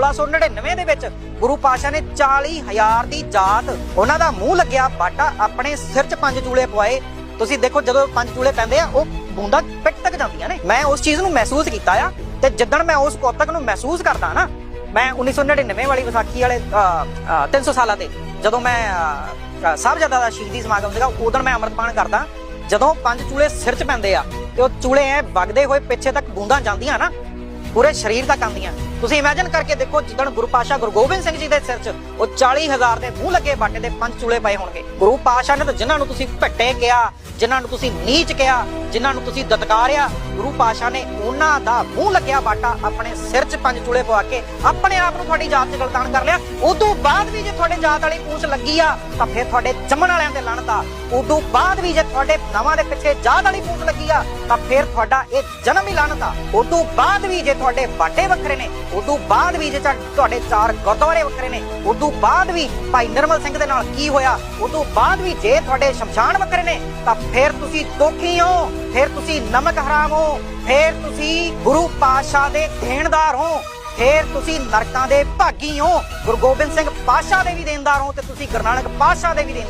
1699 ਦੇ ਵਿੱਚ ਗੁਰੂ ਪਾਸ਼ਾ ਨੇ 40000 ਦੀ ਜਾਤ ਉਹਨਾਂ ਦਾ ਮੂੰਹ ਲੱਗਿਆ ਬਾਟਾ ਆਪਣੇ ਸਿਰ 'ਚ ਪੰਜ ਚੂਲੇ ਪਵਾਏ। ਤੁਸੀਂ ਦੇਖੋ ਜਦੋਂ ਪੰਜ ਚੂਲੇ ਪੈਂਦੇ ਆ ਉਹ ਬੂੰਦਾਂ ਪਿੱਟ ਤੱਕ ਜਾਂਦੀਆਂ ਨੇ। ਮੈਂ ਉਸ ਚੀਜ਼ ਨੂੰ ਮਹਿਸੂਸ ਕੀਤਾ ਆ ਤੇ ਜਿੱਦਣ ਮੈਂ ਉਸ ਕੋਤਕ ਨੂੰ ਮਹਿਸੂਸ ਕਰਦਾ ਨਾ ਮੈਂ 1999 ਵਾਲੀ ਵਿਸਾਖੀ ਵਾਲੇ ਅ, ਅ, 300 ਸਾਲਾਂ ਤੇ ਜਦੋਂ ਮੈਂ ਸਾਹਿਬਜ਼ਾਦਾ ਦਾ ਸ਼ਹੀਦੀ ਸਮਾਗਮ ਸੀਗਾ ਉਦੋਂ ਮੈਂ ਅੰਮ੍ਰਿਤਪਾਨ ਕਰਦਾ। ਜਦੋਂ ਪੰਜ ਚੂਲੇ ਸਿਰ 'ਚ ਪੈਂਦੇ ਆ ਤੇ ਉਹ ਚੂਲੇ ਐ ਵਗਦੇ ਹੋਏ ਪਿੱਛੇ ਤੱਕ ਬੂੰਦਾਂ ਜਾਂਦੀਆਂ ਨਾ ਪੂਰੇ ਸਰੀਰ ਤੱਕ ਆਉਂਦੀਆਂ ਤੁਸੀਂ ਇਮੇਜਿਨ ਕਰਕੇ ਦੇਖੋ, ਜਿੱਦਣ ਗੁਰੂ ਪਾਸ਼ਾ ਗੁਰੂ ਗੋਬਿੰਦ ਸਿੰਘ ਜੀ ਦੇ ਸਿਰ 'ਚ ਉਹ 40000 ਦੇ ਮੂੰਹ ਲੱਗੇ, ਬਾਟੇ ਦੇ ਪੰਜ ਚੂਲੇ ਪਏ ਹੋਣਗੇ। ਗੁਰੂ ਪਾਸ਼ਾ ਨੇ ਤਾਂ ਜਿਨ੍ਹਾਂ ਨੂੰ ਤੁਸੀਂ ਭੱਟੇ ਕਿਹਾ ਜਿਨ੍ਹਾਂ ਨੂੰ ਤੁਸੀਂ ਨੀਚ ਕਿਹਾ, ਜਿਨ੍ਹਾਂ ਨੂੰ ਤੁਸੀਂ ਦਤਕਾਰਿਆ, ਗੁਰੂ ਪਾਸ਼ਾ ਨੇ ਉਹਨਾਂ ਦਾ ਮੂੰਹ ਲੱਗਿਆ ਬਾਟਾ ਆਪਣੇ ਸਿਰ 'ਚ ਪੰਜ ਚੂਲੇ ਪਵਾ ਕੇ ਆਪਣੇ ਆਪ ਨੂੰ ਤੁਹਾਡੀ ਜਾਤ 'ਚ ਗਲਤਾਨ ਕਰ ਲਿਆ। ਉਦੋਂ ਬਾਅਦ ਵੀ ਜੇ ਤੁਹਾਡੇ ਜਾਤ ਵਾਲੀ ਪੂਛ ਲੱਗੀ ਆ, ਤਾਂ ਫਿਰ ਤੁਹਾਡੇ ਜੰਮਣ ਵਾਲਿਆਂ ਦੇ। ਲਣਤਾ ਉਦੋਂ ਬਾਅਦ ਵੀ ਜੇ ਤੁਹਾਡੇ ਨਵਾਂ ਦੇ ਪਿੱਛੇ ਜਾਤ ਵਾਲੀ ਪੂਛ ਲੱਗੀ ਆ, ਤਾਂ ਫਿਰ ਤੁਹਾਡਾ ਇਹ ਜਨਮ ਹੀ ਲਣਤਾ ਉਦੋਂ ਬਾਅਦ ਵੀ ਜੇ ਤੁਹਾਡੇ ਬਾਟੇ ਵੱਖਰੇ ਨੇ, ਉਦੋਂ ਬਾਅਦ ਵੀ ਜੇ ਤੁਹਾ- ਤੁਹਾਡੇ ਚਾਰ ਗੁਰਦੁਆਰੇ ਵੱਖਰੇ ਨੇ, ਉਦੋਂ ਬਾਅਦ ਵੀ ਭਾਈ ਨਿਰਮਲ ਸਿੰਘ ਦੇ ਨਾਲ ਕੀ ਹੋਇਆ? ਉਦੋਂ ਬਾਅਦ ਵੀ ਜੇ ਤੁਹਾਡੇ ਸ਼ਮਸ਼ਾਨ ਵੱਖਰੇ ਨੇ, ਤਾਂ ਫਿਰ ਤੁਸੀਂ ਦੋਖੀ ਹੋ, ਫਿਰ ਤੁਸੀਂ ਨਮਕ ਹਰਾਮ ਹੋ, ਫਿਰ ਤੁਸੀਂ ਗੁਰੂ ਪਾਤਸ਼ਾਹ ਦੇ ਦੇਣਦਾਰ ਹੋ, ਫਿਰ ਤੁਸੀਂ ਨਰਕਾਂ ਦੇ ਭਾਗੀ ਹੋ, ਗੁਰੂ ਗੋਬਿੰਦ ਸਿੰਘ ਪਾਤਸ਼ਾਹ ਦੇ ਵੀ ਦੇਣਦਾਰ ਹੋ ਤੇ ਤੁਸੀਂ ਗੁਰੂ ਨਾਨਕ ਪਾਤਸ਼ਾਹ ਦੇ ਵੀ ਦੇਣਦਾਰ